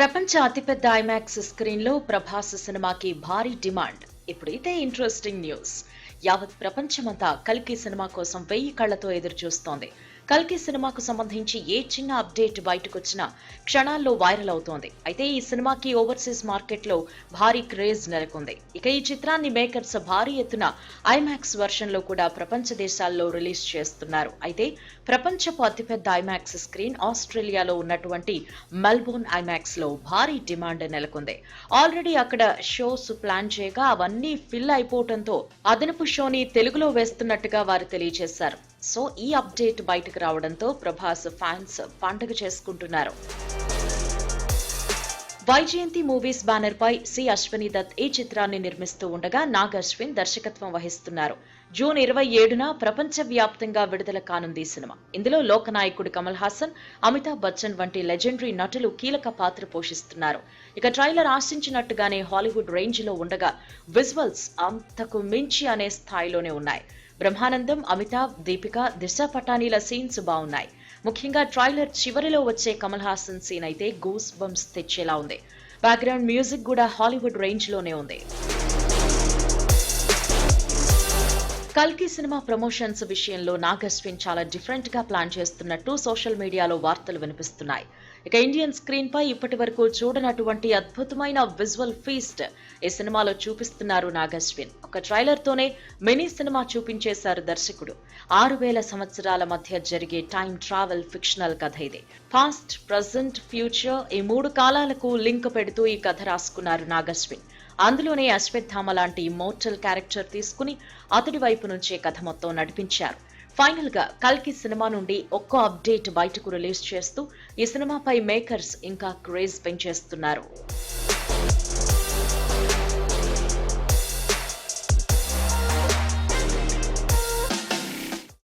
ప్రపంచ అతిపెద్ద ఐమాక్స్ స్క్రీన్లో ప్రభాస్ సినిమాకి భారీ డిమాండ్. ఇప్పుడైతే ఇంట్రెస్టింగ్ న్యూస్ యావత్ ప్రపంచమంతా కల్కి సినిమా కోసం వెయ్యి కళ్ళతో ఎదురు చూస్తోంది కల్కి సినిమాకు సంబంధించి ఏ చిన్న అప్డేట్ బయటకొచ్చినా క్షణాల్లో వైరల్ అవుతోంది. అయితే ఈ సినిమాకి ఓవర్సీస్ మార్కెట్లో భారీ క్రేజ్ నెలకొంది. ఇక ఈ చిత్రాన్ని మేకర్స్ భారీ ఎత్తున ఐమాక్స్ వర్షన్లో కూడా ప్రపంచ దేశాల్లో రిలీజ్ చేస్తున్నారు. అయితే ప్రపంచపు అతిపెద్ద ఐమాక్స్ స్క్రీన్ ఆస్ట్రేలియాలో ఉన్నటువంటి మెల్బోర్న్ ఐమాక్స్లో భారీ డిమాండ్ నెలకొంది. ఆల్రెడీ అక్కడ షోస్ ప్లాన్ చేయగా అవన్నీ ఫిల్ అయిపోవడంతో అదనపు షోని తెలుగులో వేస్తున్నట్టుగా వారు తెలియజేశారు. సో ఈ అప్డేట్ బయటకు రావడంతో ప్రభాస్ ఫ్యాన్స్ పండుగ చేసుకుంటున్నారు. వైజయంతి మూవీస్ బ్యానర్ పై సి అశ్విని దత్ ఈ చిత్రాన్ని నిర్మిస్తూ ఉండగా నాగ్ అశ్విన్ దర్శకత్వం వహిస్తున్నారు. జూన్ ఇరవై ఏడున ప్రపంచ వ్యాప్తంగా విడుదల కానుంది ఈ సినిమా. ఇందులో లోకనాయకుడు కమల్ హాసన్ అమితాబ్ బచ్చన్ వంటి లెజెండరీ నటులు కీలక పాత్ర పోషిస్తున్నారు. ఇక ట్రైలర్ ఆశించినట్టుగానే హాలీవుడ్ రేంజ్లో ఉండగా విజువల్స్ అంతకు మించి అనే స్థాయిలోనే ఉన్నాయి. బ్రహ్మానందం అమితాబ్ దీపిక దిశ పటానీల సీన్స్ బాగున్నాయి ముఖ్యంగా ట్రైలర్ చివరిలో వచ్చే కమల్ హాసన్ సీన్ అయితే గూస్ బంప్స్ తెచ్చేలా ఉంది. బ్యాక్గ్రౌండ్ మ్యూజిక్ కూడా హాలీవుడ్ రేంజ్లోనే ఉంది. కల్కి సినిమా ప్రమోషన్స్ విషయంలో నాగశ్విన్ చాలా డిఫరెంట్గా ప్లాన్ చేస్తున్నట్టు సోషల్ మీడియాలో వార్తలు వినిపిస్తున్నాయి. ఇక ఇండియన్ స్క్రీన్ పై ఇప్పటి వరకు చూడనటువంటి అద్భుతమైన విజువల్ ఫీస్ట్ ఈ సినిమాలో చూపిస్తున్నారు నాగశ్విన్. ఒక ట్రైలర్ తోనే మినీ సినిమా చూపించేశారు దర్శకుడు. ఆరు వేల సంవత్సరాల మధ్య జరిగే టైం ట్రావెల్ ఫిక్షనల్ కథ ఇది. పాస్ట్ ప్రజెంట్ ఫ్యూచర్ ఈ మూడు కాలాలకు లింక్ పెడుతూ ఈ కథ రాసుకున్నారు నాగశ్విన్. అందులోనే అశ్వత్థామ లాంటి మోర్టల్ క్యారెక్టర్ తీసుకుని అతడి వైపు నుంచే కథ మొత్తం నడిపించారు. ఫైనల్గా కల్కి సినిమా నుండి ఒక్కో అప్డేట్ బయటకు రిలీజ్ చేస్తూ ఈ సినిమాపై మేకర్స్ ఇంకా క్రేజ్ పెంచేస్తున్నారు.